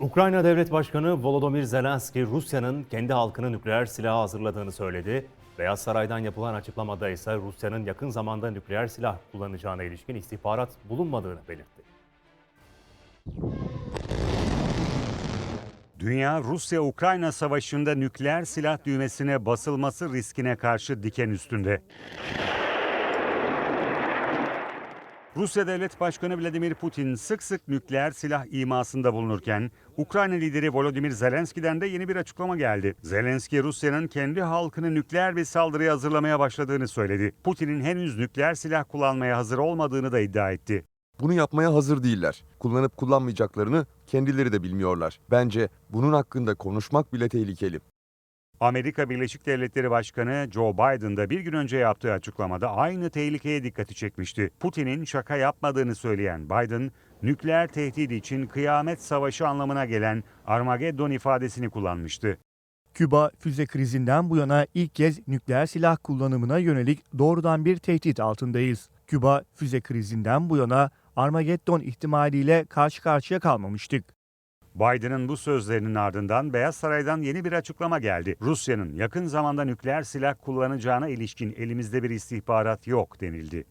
Ukrayna Devlet Başkanı Volodymyr Zelenski Rusya'nın kendi halkına nükleer silah hazırladığını söyledi. Beyaz Saray'dan yapılan açıklamada ise Rusya'nın yakın zamanda nükleer silah kullanacağına ilişkin istihbarat bulunmadığını belirtti. Dünya Rusya-Ukrayna savaşında nükleer silah düğmesine basılması riskine karşı diken üstünde. Rusya Devlet Başkanı Vladimir Putin sık sık nükleer silah imasında bulunurken Ukrayna lideri Volodymyr Zelenski'den de yeni bir açıklama geldi. Zelenski Rusya'nın kendi halkını nükleer bir saldırıya hazırlamaya başladığını söyledi. Putin'in henüz nükleer silah kullanmaya hazır olmadığını da iddia etti. Bunu yapmaya hazır değiller. Kullanıp kullanmayacaklarını kendileri de bilmiyorlar. Bence bunun hakkında konuşmak bile tehlikeli. Amerika Birleşik Devletleri Başkanı Joe Biden da bir gün önce yaptığı açıklamada aynı tehlikeye dikkati çekmişti. Putin'in şaka yapmadığını söyleyen Biden, nükleer tehdit için kıyamet savaşı anlamına gelen Armageddon ifadesini kullanmıştı. Küba füze krizinden bu yana ilk kez nükleer silah kullanımına yönelik doğrudan bir tehdit altındayız. Küba füze krizinden bu yana Armageddon ihtimaliyle karşı karşıya kalmamıştık. Biden'ın bu sözlerinin ardından Beyaz Saray'dan yeni bir açıklama geldi. Rusya'nın yakın zamanda nükleer silah kullanacağına ilişkin elimizde bir istihbarat yok denildi.